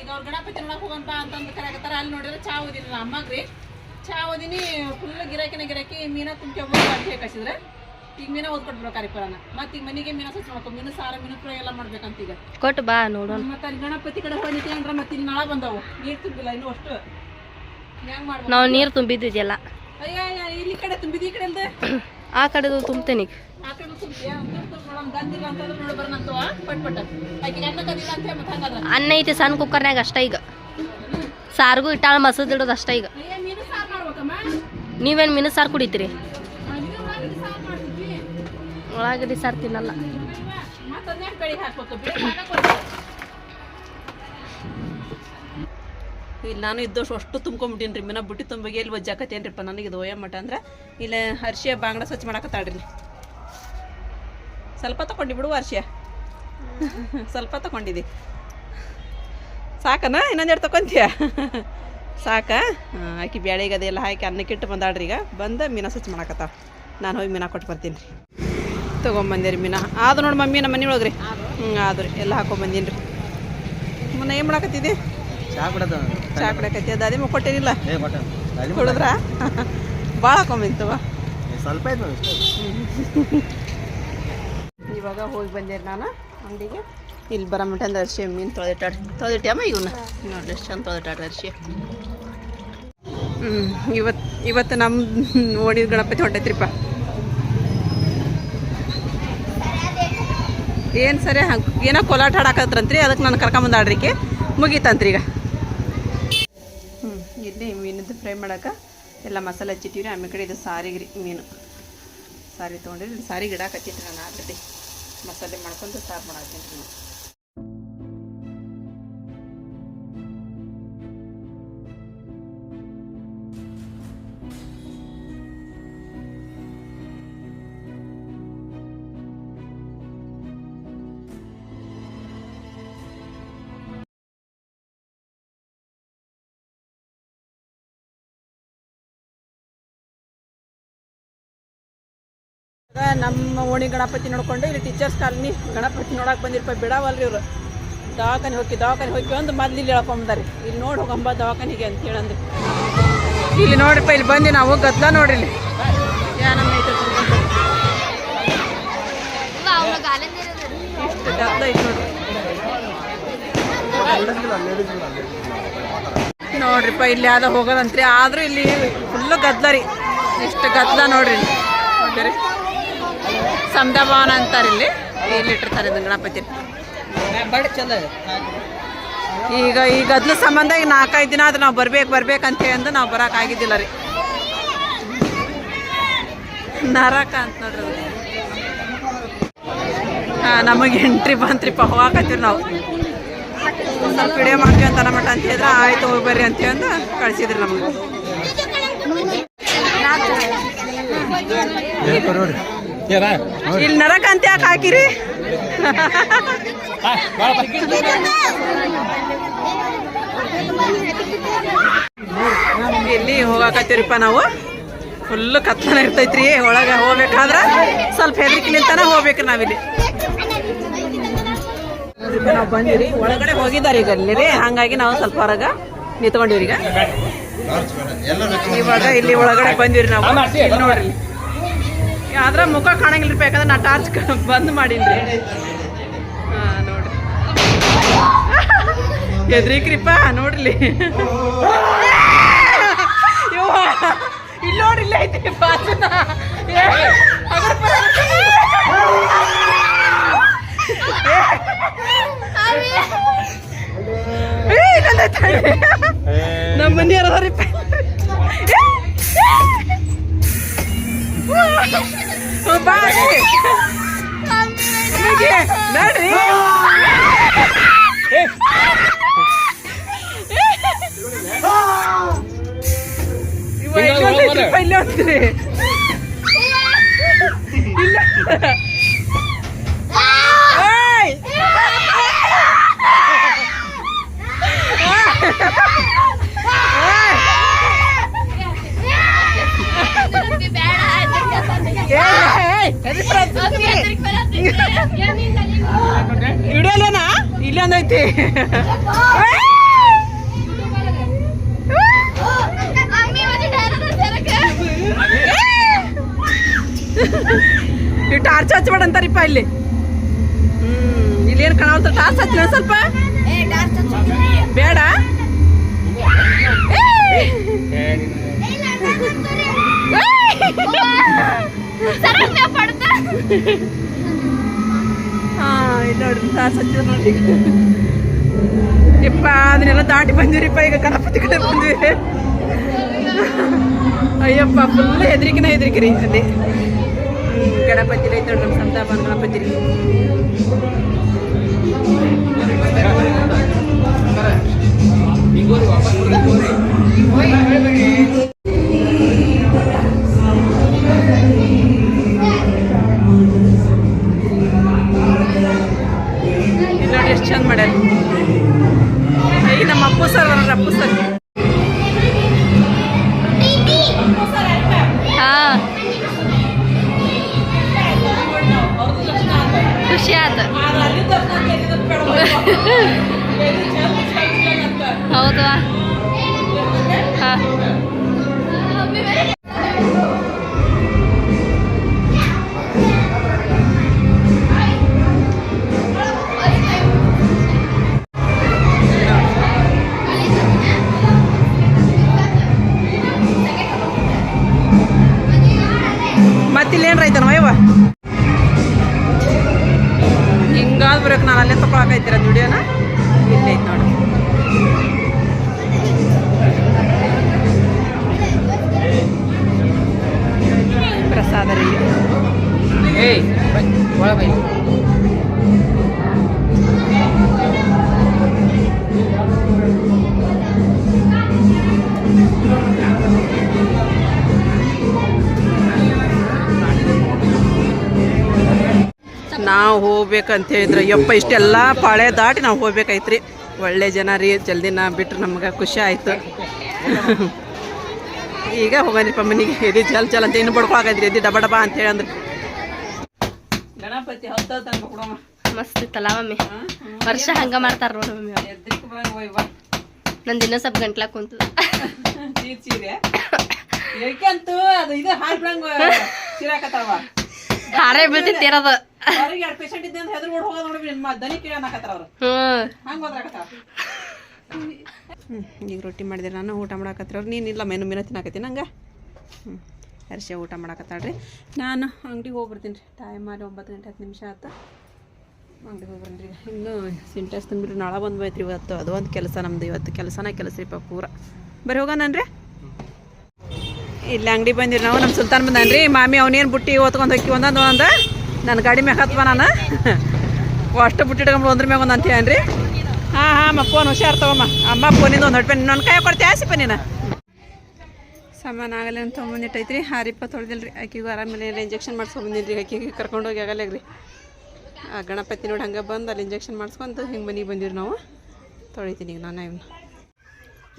ಈಗ ಅವ್ರು ಗಣಪತಿ ನೋಡಕ್ ಹೋಗಂತ ಅಂತಂದು ಕರೆಯಕತ್ತಾರ. ಅಲ್ಲಿ ನೋಡಿದ್ರೆ ಚಾ ಓದಿನಿ ಅಮ್ಮಗ್ರಿ. ಚಾ ಓದಿನಿ ಫುಲ್ ಗಿರಾಕಿನ ಗಿರಾಕಿ ಮೀನ ತುಂಬ್ಕೊಂಬೋದು ಅಂತ ಹೇಳಿ ಕಳ್ಸಿದ್ರೆ ಈಗ ಮೀನ ಓದ್ಕೊಟ್ಬಿಡೋ ಕಾರ್ಯಪರನ ಮತ್ತೆ ಈಗ ಮನೆಗೆ ಮೀನ ಸ್ವಚ್ಛ ಮಾಡ್ಕೊ ಮೀನು ಸಾರ ಮೀನು ಫ್ರೈ ಎಲ್ಲ ಮಾಡ್ಬೇಕಂತ ಈಗ. ಕೊಟ್ಟು ಬಾ ನೋಡೋಣ. ಮತ್ತೆ ಅಲ್ಲಿ ಗಣಪತಿ ಕಡೆ ಹೋಗಿ ಅಂದ್ರೆ ಮತ್ತೆ ಇಲ್ಲಿ ನಳ ಬಂದವು. ನೀರು ತುಂಬಿಲ್ಲ ಇನ್ನು ಅಷ್ಟು. ಹೆಂಗ್ ಮಾಡ್ಬೇಕು? ನಾವು ನೀರು ತುಂಬಿದ್ದಿದ್ಯಲ್ಲ. ಅಯ್ಯ ಇಲ್ಲಿ ಕಡೆ ತುಂಬಿದ ಈ ಕಡೆ ಆ ಕಡೆದು ತುಂಬ್ತೇನೆ ಈಗ. ಅನ್ನ ಐತಿ ಸಣ್ಣ ಕುಕ್ಕರ್ನಾಗ ಅಷ್ಟ ಈಗ. ಸಾರ್ಗೂ ಇಟ್ಟಾಳ ಮಸದ್ ಇಡೋದು ಅಷ್ಟ ಈಗ. ನೀವೇನು ಮೀನು ಸಾರು ಮಾಡ್ಬೇಕಮ್ಮ? ನೀವೇನು ಮಿನ ಸಾರು ಕುಡಿತೀರಿ? ಉಳ್ಳಾಗಡ್ಡಿ ಸಾರು ಮಾಡ್ತಿದ್ವಿ ಉಳ್ಳಾಗಡ್ಡಿ ಸಾರು ತಿನ್ನಲ್ಲ. ಇಲ್ಲಿ ನಾನು ಇದ್ದಷ್ಟು ಅಷ್ಟು ತುಂಬ್ಕೊಂಬಿಟ್ಟೀನಿ ರೀ. ಮಿನ ಬುಟ್ಟಿ ತುಂಬಿಗೆ ಇಲ್ಲಿ ಒಜ್ಜಾಕತ್ತೇನ್ರಿಪ್ಪ ನನಗೆ ಇದು ಒಯ್ಯ ಮಠ ಅಂದ್ರೆ? ಇಲ್ಲ ಹರ್ಷಿಯ ಬಾಂಗ್ಡ ಸ್ವಚ್ಛ ಮಾಡಕತ್ತಾಡ್ರಿ ಸ್ವಲ್ಪ ತಗೊಂಡಿ ಬಿಡು ವರ್ಷ. ಸ್ವಲ್ಪ ತಗೊಂಡಿದ್ದಿ ಸಾಕನ? ಇನ್ನೊಂದೆರಡು ತಗೊಂತೀಯ ಸಾಕ? ಹಾಂ ಆಕಿ ಬ್ಯಾಳಿಗೆ ಅದೆಲ್ಲ ಹಾಕಿ ಅನ್ನಕ್ಕಿಟ್ಟು ಬಂದಾಡ್ರಿ ಈಗ. ಬಂದ ಮೀನ ಸ್ವಚ್ಛ ಮಾಡಕತ್ತಾವ ನಾನು ಹೋಗಿ ಮೀನ ಕೊಟ್ಟು ಬರ್ತೀನಿ ರೀ. ತೊಗೊಂಬಂದೆ ರೀ ಮೀನ. ಆದ್ರೂ ನೋಡಿ ಮಮ್ಮಿ ನಮ್ಮ ಮನೆ ಒಳಗೆ ರೀ ಹ್ಞೂ ಆದ್ರಿ ಎಲ್ಲ ಹಾಕೊಂಬಂದೀನಿ ರೀ. ಮುನ್ನ ಏನು ಮಾಡಕತ್ತಿದ್ದಿ ಚಹಾ ಕೊಡೋದು ಚಹಾ ಕೊಡಕತ್ತಿ ಅದು ಅದೇ ಕೊಟ್ಟೇನಿಲ್ಲ ಕೊಡಿದ್ರಾ? ಭಾಳ ಹಾಕೊಂಬಂತವ ಸ್ವಲ್ಪ ಇವಾಗ ಹೋಗಿ ಬಂದೆ ರೀ ನಾನು ಅಂಗಡಿಗೆ. ಇಲ್ಲಿ ಬರೋ ಅಂದ್ರೆ ಅರ್ಶಿ ಮೀನು ತೊಳೆದಿಟ್ಟಾಡ ತೊಳೆದಿಟ್ಟಮ್ಮ ಇವನ್ನ? ನೋಡ್ರಿ ಎಷ್ಟು ಚಂದ ತೊಳೆದಿಟ್ಟಾಡ್ರಿ ಅರ್ಶಿ ಹ್ಞೂ ಇವತ್ತು ಇವತ್ತು ನಮ್ಮ ನೋಡಿದ ಗಣಪತಿ ಹೊಂಟೈತ್ರಿಪ್ಪ. ಏನು ಸರಿ, ಹಂಗೆ ಏನೋ ಕೋಲಾಟ ಹಾಡಾಕತ್ರಂತ್ರಿ ಅದಕ್ಕೆ ನಾನು ಕರ್ಕೊಂಬಂದಾಡ್ರಿಕೆ ಮುಗೀತಂತ್ರಿ ಈಗ. ಹ್ಞೂ ಇಲ್ಲಿ ಮೀನದ್ದು ಫ್ರೈ ಮಾಡಕ್ಕೆ ಎಲ್ಲ ಮಸಾಲೆ ಹಚ್ಚಿಟ್ಟಿವ್ರಿ, ಆಮೇಲೆ ಕಡೆ ಇದು ಸಾರಿಗೆ ರೀ ಮೀನು. ಸಾರಿ ತೊಗೊಂಡಿರಿ ಸಾರಿ ಗಿಡ ಇಡಾಕತ್ತಿತ್ತು ನಾನು ಆಲ್ರೆಡಿ ಮಸಾಲೆ ಮಾಡ್ಕೊಂಡು ಸಾರು ಮಾಡತ್ತೀನಿ ರೀ ನಮ್ಮ ಓಣಿ ಗಣಪತಿ ನೋಡ್ಕೊಂಡು ಇಲ್ಲಿ ಟೀಚರ್ಸ್ ಕಾಲನಿ ಗಣಪತಿ ನೋಡಕ್ಕೆ ಬಂದಿರಪ್ಪ ಬಿಡವಲ್ರಿ ಇವರು. ದವಾಖಾನೆ ಹೋಗಿ ದವಾಖಾನೆ ಹೋಗಿ ಒಂದು ಮೊದ್ಲು ಇಲ್ಲಿ ಹೇಳ್ಕೊಂಬಂದಾರಿ ಇಲ್ಲಿ ನೋಡಿ ಹೋಗಂಬ ದವಾಖಾನಿಗೆ ಅಂತ ಹೇಳಂದ್ರಿ. ಇಲ್ಲಿ ನೋಡ್ರಿಪ್ಪ, ಇಲ್ಲಿ ಬಂದು ನಾವು ಗದ್ಲ ನೋಡ್ರಿ. ಇಲ್ಲಿ ನೋಡ್ರಿಪ್ಪ, ಇಲ್ಲಿ ಯಾವ್ದೋ ಹೋಗೋದಂತ್ರಿ. ಆದ್ರೂ ಇಲ್ಲಿ ಫುಲ್ಲು ಗದ್ಲ ರೀ. ಇಷ್ಟು ಗದ್ಲ ನೋಡ್ರಿ ಇಲ್ಲಿ. ನೋಡ್ರಿ ಸಮದ ಭವನ ಅಂತಾರೆ ಇಲ್ಲಿ. ಇಲ್ಲಿ ಇಟ್ಟಿರ್ತಾರೆ ಇದನ್ನ ಗಣಪತಿ. ಈಗ ಈ ಗದ್ಲು ಸಂಬಂಧ ಈಗ ನಾಲ್ಕೈದು ದಿನ ಆದ್ರೆ ನಾವು ಬರ್ಬೇಕು ಬರ್ಬೇಕು ಅಂತ ಅಂದು ನಾವು ಬರಕ್ ಆಗಿದ್ದಿಲ್ಲ ರೀ. ನರಕ ಅಂತ ನೋಡ್ರಿ ಹಾಂ ನಮಗೆ ಎಂಟ್ರಿ ಬಂತ್ರಿಪ್ಪ ಹೋಗಾಕತ್ತೀವಿ ನಾವು. ಸ್ವಲ್ಪ ವಿಡಿಯೋ ಅಂತ ಮಟ್ಟ ಅಂತ ಹೇಳಿದ್ರೆ ಆಯ್ತು ಹೋಗಿ ಬರ್ರಿ ಅಂತ ಅಂದು ಕಳ್ಸಿದ್ರಿ ನಮಗೆ. ಇಲ್ಲಿ ನರಕ ಅಂತ ಯಾಕೆ ಹಾಕಿರಿ? ಇಲ್ಲಿ ಹೋಗಾಕತ್ತೀವ್ರಿಪ್ಪ ನಾವು? ಫುಲ್ ಕತ್ತನ ಇರ್ತೈತ್ರಿ. ಒಳಗೆ ಹೋಗ್ಬೇಕಾದ್ರೆ ಸ್ವಲ್ಪ ಹೆದರಿಕೆಲಿಂತಾನೆ ಹೋಗ್ಬೇಕು ನಾವಿಲ್ಲಿ. ನಾವು ಬಂದಿರಿ ಒಳಗಡೆ ಹೋಗಿದ್ದಾರೆ ಈಗ ಅಲ್ಲಿ ರೀ ಹಂಗಾಗಿ ನಾವು ಸ್ವಲ್ಪ ಹೊರಗ ನಿಂತ್ಕೊಂಡಿವ್ರಿ ಈಗ ಇವಾಗ ಇಲ್ಲಿ ಒಳಗಡೆ ಬಂದಿವ್ರಿ ನಾವು. ಇಲ್ಲಿ ನೋಡ್ರಿ. ಆದ್ರ ಮುಖ ಕಾಣಂಗಿಲ್ಲ ಯಾಕಂದ್ರೆ ನಾ ಟಾರ್ಚ್ ಬಂದ್ ಮಾಡಿನ್ರಿ ಹಾ ನೋಡ್ರಿ. ಎದ್ರಿಕ್ರಿಪ್ಪ ನೋಡ್ರಿ. ಇಲ್ಲಿ ನೋಡ್ರಿ ಇಲ್ಲ ಐತಿ. ಬಾಜುನ. ನಮ್ಮ ಮನೆಯವ್ರ ನೋಡ್ರಿ ಇವ ಇಲ್ಲೊಂದ್ ಐತ್ರಿಪ್ಪ, ಇಲ್ಲೊಂದ್ರಿ. ಇಲ್ಲ ಏಯ್, ಎದಕ್ ಬರತ್ತಿ? ಇಡಲೇನಾ ಇಲ್ಲೊಂದ್ ಐತಿ. ಈ ಟಾರ್ಚ್ ಹಚ್ಬೇಡ ಅಂತಾರಿಪ್ಪ ಇಲ್ಲಿ. ಹ್ಮ್ ಇಲ್ಲೇನು ಕಾಣವಲ್ತ ಟಾರ್ಚ್ ಹಚ್ಚಿನ ಸ್ವಲ್ಪ? ಬೇಡ? ಏ ನೋಡ್ರಿ ಯಪ್ಪ ಅದನ್ನೆಲ್ಲ ದಾಟಿ ಬಂದಿರಿಪ್ಪ ಈಗ ಗಣಪತಿ ಕಡೆ ಬಂದ್ವಿ ಅಯ್ಯಪ್ಪ ಫುಲ್ ಹೆದರಿಕಿನ ಹೆದರಿಕಿರಿ ಅಲ್ಲಿ ಗಣಪತಿ ರೈತ ನಮ್ಮ ಸಂತಾಪ, ಗಣಪತಿ ನಾವು ಹೋಗ್ಬೇಕಂತ ಹೇಳಿದ್ರೆ ಯಪ್ಪ ಇಷ್ಟೆಲ್ಲ ಪಾಳೆ ದಾಟಿ ನಾವು ಹೋಗ್ಬೇಕಾಯ್ತ್ರಿ. ಒಳ್ಳೆ ಜನ ರೀ ಜಲ್ದಿನ ಬಿಟ್ರೆ ನಮ್ಗೆ ಖುಷಿ ಆಯಿತು. ಈಗ ಹೋಗನ್ರಿಪ್ಪ ಪಮ್ಮನಿಗೆ ಎದಿ ಜಲ್ ಜಲ್ ಅಂತ ಇನ್ನು ಬಡ್ಕೊಳಕೈತ್ರಿ ಎದಿ ಡಬ ಡಬ ಅಂತ ಹೇಳಂದ್ರೆ ಗಣಪತಿ ಹತ್ತ ಮಸ್ತ್ ಇತ್ತಲ್ಲ ಮಮ್ಮಿ? ವರ್ಷ ಹಂಗ ಮಾಡ್ತಾರ? ನೋಡಿ ಮಮ್ಮಿ. ನಂದು ಇನ್ನೂ ಸ್ವಲ್ಪ ಗಂಟ್ಲ ಕುಂತು ಏಕೆಂತೂ ಅದು ಇದು ಹಾರೇ ಬಿಡ್ತಿ ತೀರದ. ಅವ್ರಿಗೆ ಎರಡು ಪೇಷಂಟ್ ಇದ್ದೆ ಅಂತ ಹೆದ್ರ ಓಡ್ ಹೋಗೋದು ನೋಡಿ ನಿಮ್ಮ ದನಿ ಕೇಳನಾಕತ್ತಾರ ಅವ್ರು. ಹ್ಮ್. ಹಂಗೆ ಹೋದ್ರಾಕತ್ತಾವ ಈಗ ರೊಟ್ಟಿ ಮಾಡಿದ್ರೆ ನಾನು ಊಟ ಮಾಡಾಕತ್ರ ಅವ್ರು. ನೀನಿಲ್ಲ ಮೆನು ಮೀನ ತಿನ್ನಾಕತ್ತೀನಿ ನಂಗೆ ಹ್ಞೂ ಹರ್ಷ ಊಟ ಮಾಡಾಕತ್ತಾಳ್ರಿ. ನಾನು ಅಂಗಡಿಗೆ ಹೋಗ್ಬರ್ತೀನಿ ರೀ. ಟೈಮ್ ಮಾಡಿ ಒಂಬತ್ತು ಗಂಟೆ ಹತ್ತು ನಿಮಿಷ ಆಯ್ತು ಅಂಗಡಿಗೆ ಹೋಗ್ಬರ್ತೀನಿ ರೀ. ಇನ್ನು ಸಿಂಟೆಕ್ಸ್ ತಂದ್ಬಿಟ್ರಿ ನಾಳೆ ಬಂದು ಹೋಯ್ತು ಇವತ್ತು. ಅದು ಒಂದು ಕೆಲಸ ನಮ್ದು. ಇವತ್ತು ಕೆಲಸನೇ ಕೆಲಸ ರೀ ಪೂರ. ಬರೀ ಹೋಗೋಣನ್ರಿ. ಇಲ್ಲಿ ಅಂಗಡಿ ಬಂದಿರಿ ನಾವು ನಮ್ಮ ಸುಲ್ತಾನ್ ಬಂದಾನ್ರಿ. ಮಾಮಿ ಅವನೇನು ಬುಟ್ಟಿ ಓದ್ಕೊಂಡು ಹೋಗಿ ಒಂದೊಂದು ಒಂದು ನನ್ನ ಗಾಡಿ ಮ್ಯಾಗ ಹತ್ವ ನಾನು. ಅಷ್ಟು ಬುಟ್ಟಿ ಇಟ್ಕೊಂಡು ಒಂದ್ರ ಮ್ಯಾಗ ಒಂದು ಅಂತ ಹೇಳಿ ಹಾಂ ಹಾಂ, ಅಮ್ಮ ಫೋನ್ ಹುಷಾರ್ ತಗೊಮ್ಮ ಅಮ್ಮ ಫೋನಿಂದ ಒಂದು ಹೊಟ್ಟೆ ನನ್ನ ಕೈ ಕೊಡ್ತೀಯ ಆಸಿಪ ನೀನು ಸಾಮಾನು ಆಗಲ್ಲ ಅಂತ ತೊಗೊಂಬಂದಿಟ್ಟೈತ್ರಿ ಹಾರಿಪ್ಪ ತೊಳ್ದಿಲ್ರಿ. ಆಕಿಗೂ ಆರಾಮಿಲ್ಲ ಇಂಜೆಕ್ಷನ್ ಮಾಡ್ಸ್ಕೊಂಬಂದಿನಿ ರೀ ಆಕಿಗೆ ಕರ್ಕೊಂಡೋಗಿ ಆಗಲ್ಲ ರೀ ಆ ಗಣಪತಿ ನೋಡಿ ಹಂಗೆ ಬಂದು, ಅಲ್ಲಿ ಇಂಜೆಕ್ಷನ್ ಮಾಡಿಸ್ಕೊಂಡು ಹಿಂಗೆ ಮನೆಗೆ ಬಂದಿರಿ ನಾವು. ತೊಳಿತೀನಿ ಈಗ ನಾನು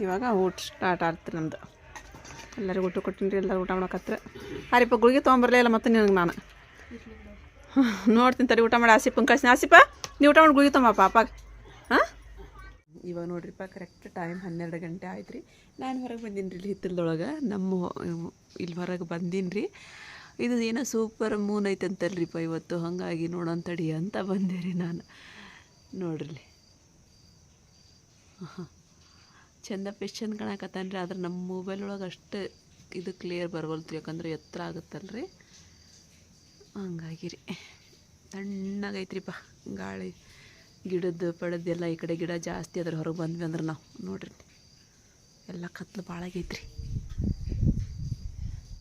ಇವಾಗ ಊಟ ಸ್ಟಾರ್ಟ್ ಆಗ್ತೀನಿ ನಮ್ಮದು ಎಲ್ಲರಿಗೂ ಊಟ ಕೊಟ್ಟಿನಿ ರೀ ಎಲ್ಲರೂ ಊಟ ಮಾಡಕತ್ರ ಅರಿಪ್ಪ ಗುಳಿಗೆ ತೊಗೊಂಬರಲೇ ಇಲ್ಲ ಮತ್ತೆ ನಿನಗೆ ನಾನು. ನೋಡ್ತೀನಿ ತಡಿ, ಊಟ ಮಾಡಿ. ಆಸಿಪ್ಪನ ಕಳ್ಸಿನಿ ಆಸಿಪ್ಪ ನೀವು ಊಟ ಮಾಡಿ, ಗುಳಿಗೆ ತೊಂಬ ಅಪ್ಪಾಗ ಹಾಂ? ಇವಾಗ ನೋಡ್ರಿಪ್ಪ ಕರೆಕ್ಟ್ ಟೈಮ್ ಹನ್ನೆರಡು ಗಂಟೆ ಆಯ್ತು ರೀ ನಾನು ಹೊರಗೆ ಬಂದೀನಿ ರೀ ಹಿತ್ತಲದೊಳಗೆ. ನಮ್ಮ ಇಲ್ಲಿ ಹೊರಗೆ ಬಂದೀನಿ ರೀ ಇದು ಏನೋ ಸೂಪರ್ ಮೂನ್ ಐತೆ ಅಂತಲ್ರಿಪ್ಪ ಇವತ್ತು. ಹಾಗಾಗಿ ನೋಡೋಣ ತಡಿ ಅಂತ ಬಂದೆ ರೀ ನಾನು. ನೋಡ್ರಿ ಚಂದ ಫಿಶ್ ಚಂದ ಕಾಣಕತ್ತಾನ ರೀ ಆದ್ರೆ ನಮ್ಮ ಮೊಬೈಲ್ ಒಳಗೆ ಅಷ್ಟು ಇದು ಕ್ಲಿಯರ್ ಬರವಲ್ತು. ಯಾಕಂದ್ರೆ ಎತ್ತರ ಆಗುತ್ತಲ್ರಿ. ಹಂಗಾಗಿ ರೀ ತಣ್ಣಗೈತ್ರಿಪ್ಪ ಗಾಳಿ ಗಿಡದ್ದು ಪಡೆದೆಲ್ಲ ಈ ಕಡೆ ಗಿಡ ಜಾಸ್ತಿ ಅದ್ರ ಹೊರಗೆ ಬಂದ್ವಿ ಅಂದ್ರೆ ನಾವು ನೋಡಿರಿ. ಎಲ್ಲ ಕತ್ಲು ಭಾಳ ಆಗೈತ್ರಿ